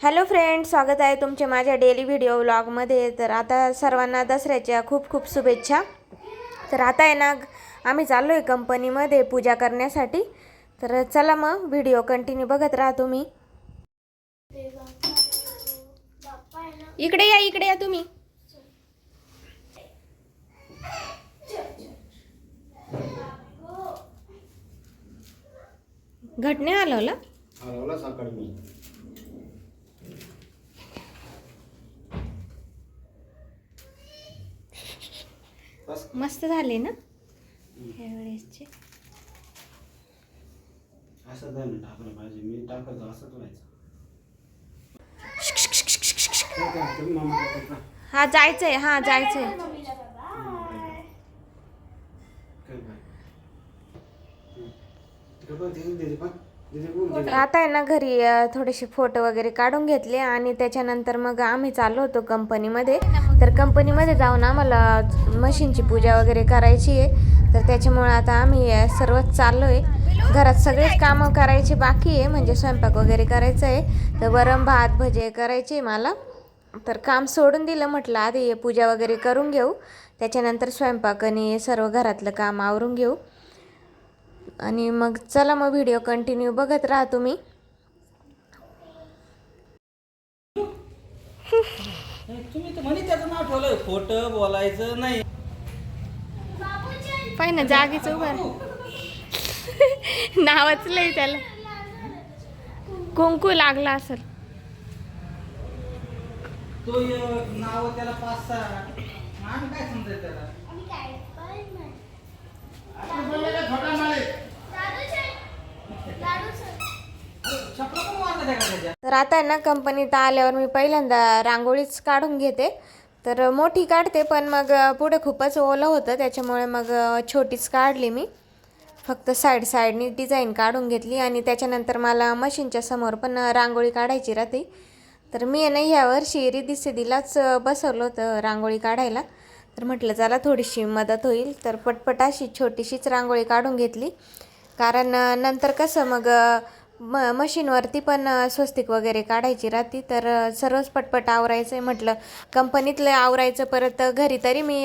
Hello friend स्वागत आहे तुमचे माझ्या डेली व्हिडिओ व्लॉगमध्ये तर आता सर्वांना दसऱ्याच्या खूप खूप शुभेच्छा. तर आता आहे ना आम्ही चाललो आहे कंपनीमध्ये पूजा करण्यासाठी. तर चला मग व्हिडिओ कंटिन्यू बघत राहा तुम्ही इकडे या इकडे या तुम्ही. घटने हलवलं? मस्त झाले ना? यावेळेसचे असं टाकलं पाहिजे मी असंच व्हायचं? हा जायचंय. हा जायचंय. तिकडे पण आता आहे ना घरी थोडेसे फोटो वगैरे काढून घेतले आणि त्याच्यानंतर मग आम्ही चाललो होतो कंपनीमध्ये. तर कंपनीमध्ये जाऊन आम्हाला मशीनची पूजा वगैरे करायची आहे. तर त्याच्यामुळे आता आम्ही सर्वच चाललो आहे घरात सगळेच कामं करायचे बाकी आहे म्हणजे स्वयंपाक वगैरे करायचं आहे. तर वरण भात भजे करायचे मला. तर काम सोडून दिलं म्हटलं आधी पूजा वगैरे करून घेऊ. त्याच्यानंतर स्वयंपाक आणि सर्व घरातलं काम आवरून घेऊ. आणि मग चला मग व्हिडिओ कंटिन्यू बघत राहा तुम्ही. तुम्ही तर म्हणे त्याचं नाव ठेवलं खोटं बोलायचं नाही. पाय ना जागेच उभं नावच लय त्याला. कुंकू लागला असेल. तो य- नाव त्याला पाच सहा. काय समजायचं त्याला? आपण बोललो का खोटा माल आहे? अरे, छपरा पण मारला त्या का त्याच्या तर आता आहे ना कंपनीत आल्यावर मी पहिल्यांदा रांगोळीच काढून घेते. तर मोठी काढते पण मग पुढे खूपच ओलं होतं त्याच्यामुळे मग छोटीच काढली मी. फक्त साईड साईडनी डिझाईन काढून घेतली आणि त्याच्यानंतर मला मशीनच्या समोर पण रांगोळी काढायची राहते. तर मी ना यावर्षी रिदी सिद्धीलाच बसवलं होतं रांगोळी काढायला. तर म्हटलं चला थोडीशी मदत होईल. तर पटपटाशी छोटीशीच रांगोळी काढून घेतली. कारण नंतर कसं मग म मशीनवरती पण स्वस्तिक वगैरे काढायची राहती. तर सर्वच पटपट आवरायचं आहे म्हटलं. कंपनीतलं आवरायचं परत घरी तरी मी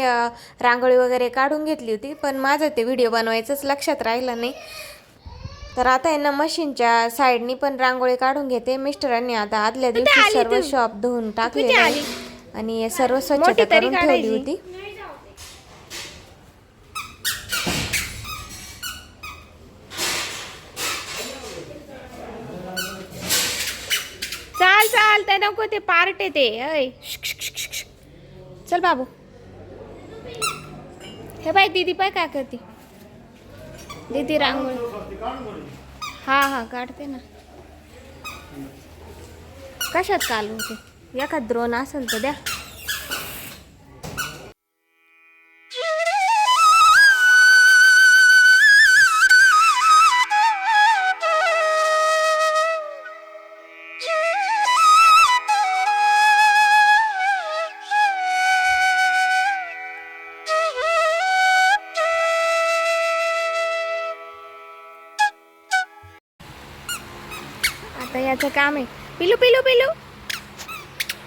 रांगोळी वगैरे काढून घेतली होती. पण माझं ते व्हिडिओ बनवायचंच लक्षात राहिलं नाही. तर आता आहे ना मशीनच्या साईडनी पण रांगोळी काढून घेते. मिस्टरांनी आता आदल्या दिवशी सर्व शॉप धुवून टाकले आणि सर्व स्वच्छता करून ठेवली होती. चालतंय नको ते पार्ट ते. अय चल बाबू. हे बाय दीदी पाय काय करते? दीदी रांगोळी. हा हा काढते ना. कशात चालू ते एखाद द्रोण असेल तर द्या. आता याचं काम आहे. पिलू पिलू पिलू.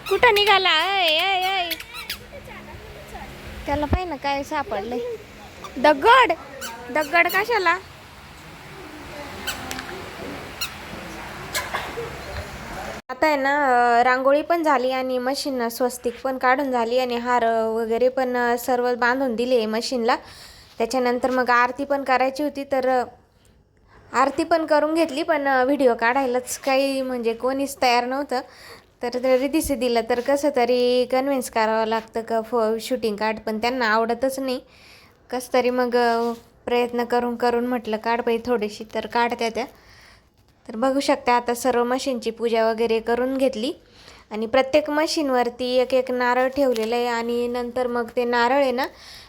कुठं निघाला? अय अय अय त्याला पाहिजे ना काय सापडलंय. दगड? दगड कशाला? आता आहे ना रांगोळी पण झाली आणि मशीन स्वस्तिक पण काढून झाली आणि हार वगैरे पण सर्व बांधून दिले मशीनला त्याच्यानंतर मग आरती पण करायची होती तर आरती पण करून घेतली पण व्हिडिओ काढायलाच काही म्हणजे कोणीच तयार नव्हतं. तर तरी दिसे दिलं तर कसं तरी कन्व्हिन्स करावं लागतं का फो शूटिंग काढ पण त्यांना आवडतच नाही. कसं तरी मग प्रयत्न करून करून म्हटलं काढ पाहिजे थोडीशी तर काढत्या त्या. तर बघू शकता आता सर्व मशीनची पूजा वगैरे करून घेतली. आणि प्रत्येक मशीनवरती एक एक नारळ ठेवलेलं आहे आणि नंतर मग ते नारळ आहे ना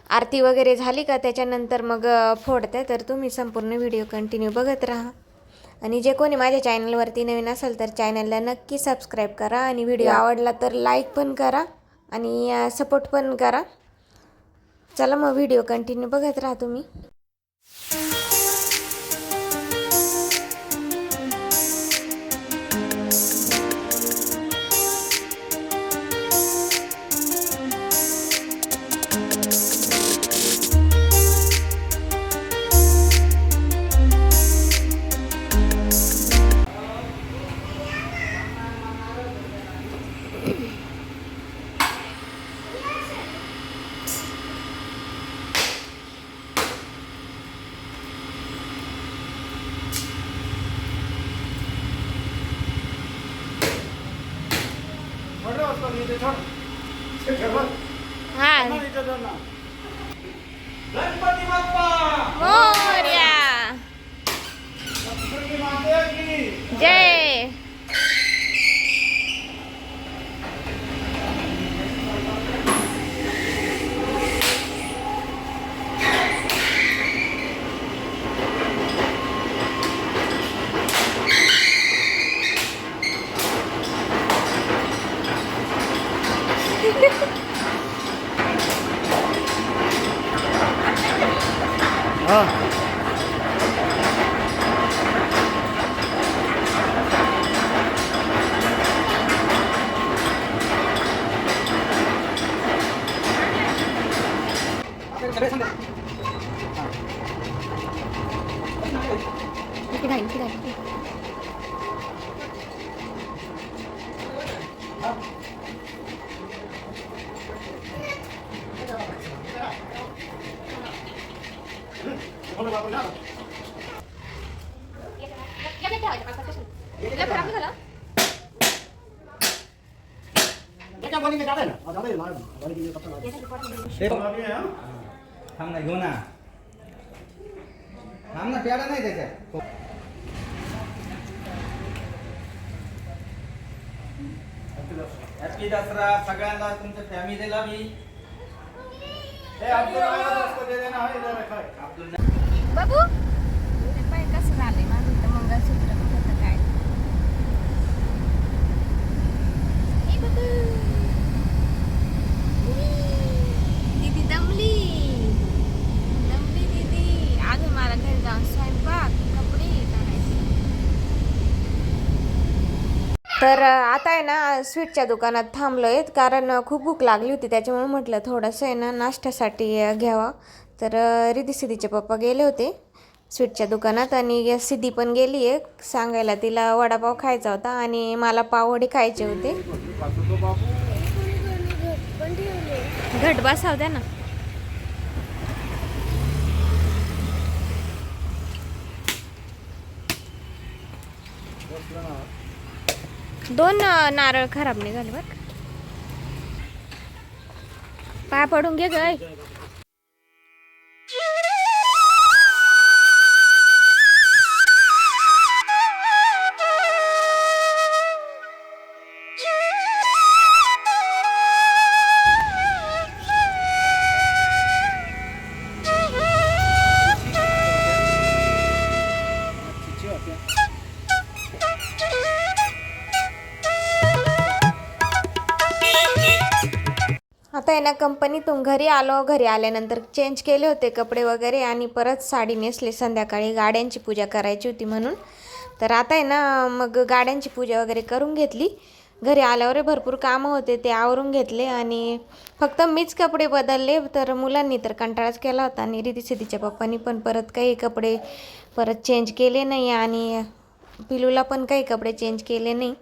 आरती वगैरे झाली का? त्याच्यानंतर मग फोडते. तर तुम्ही संपूर्ण व्हिडिओ कंटिन्यू बघत राहा. आणि जे कोणी माझ्या चॅनलवरती नवीन असेल तर चॅनलला नक्की सबस्क्राईब करा. आणि व्हिडिओ आवडला तर लाईक पण करा. आणि सपोर्ट पण करा. चला मग व्हिडिओ कंटिन्यू बघत राहा तुम्ही. सगळे समजा इकडे आहे, इकडे आहे. बोला बाबा ना. एका बोलीने जाता है ना? हाँ, जाता है, मार- बोली की ये सबसे मार- हे बघ. मारली आहे, हा? थांब ना घेऊ ना. थांब ना पेडा नाही त्याच्यात. हॅपी दसरा सगळ्यांना तुमच्या फॅमिलीला मी ए, असतं काय. आपलं बाबू ते पाय कसं झालंय माझं इथं मंगळसूत्र कुठं काय ए बाबू दीदी दमली दमली दीदी अजून मला घरी जाऊन स्वयंपाक कपडे करायचे तर आता आहे ना स्वीटच्या दुकानात थांबलो आहेत कारण खूप भूक लागली होती त्याच्यामुळे म्हटलं थोडंसं आहे ना नाश्त्यासाठी घ्यावा. तर रिधी सिद्धीचे पप्पा गेले होते स्वीटच्या दुकानात आणि सिद्धी पण गेली आहे. सांगायला तिला वडापाव खायचा होता आणि मला पाववडी खायचे होते. घट बसाव द्या ना. दोन नारळ खराब निघाले बरं पाय पडून घे गय ना कंपनीतून घरी आलो घरी आल्यानंतर चेंज केले होते कपडे वगैरे आणि परत साडी नेसली. संध्याकाळी गाड्यांची पूजा करायची होती म्हणून. तर आता आहे ना मग गाड्यांची पूजा वगैरे करून घेतली. घरी आल्यावर भरपूर कामं होते ते आवरून घेतले आणि फक्त मीच कपडे बदलले. तर मुलांनी तर कंटाळाच केला होता आणि रिती सिद्धीच्या पप्पांनी पण परत काही कपडे परत चेंज केले नाही आणि पिलूला पण काही कपडे चेंज केले नाही.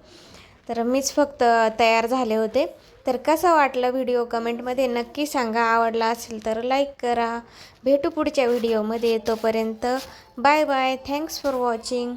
तर मीच फक्त तयार झाले होते. तर कसा वाटला व्हिडिओ कमेंटमध्ये नक्की सांगा. आवडला असेल तर लाईक करा. भेटू पुढच्या व्हिडिओमध्ये तोपर्यंत bye bye thanks for watching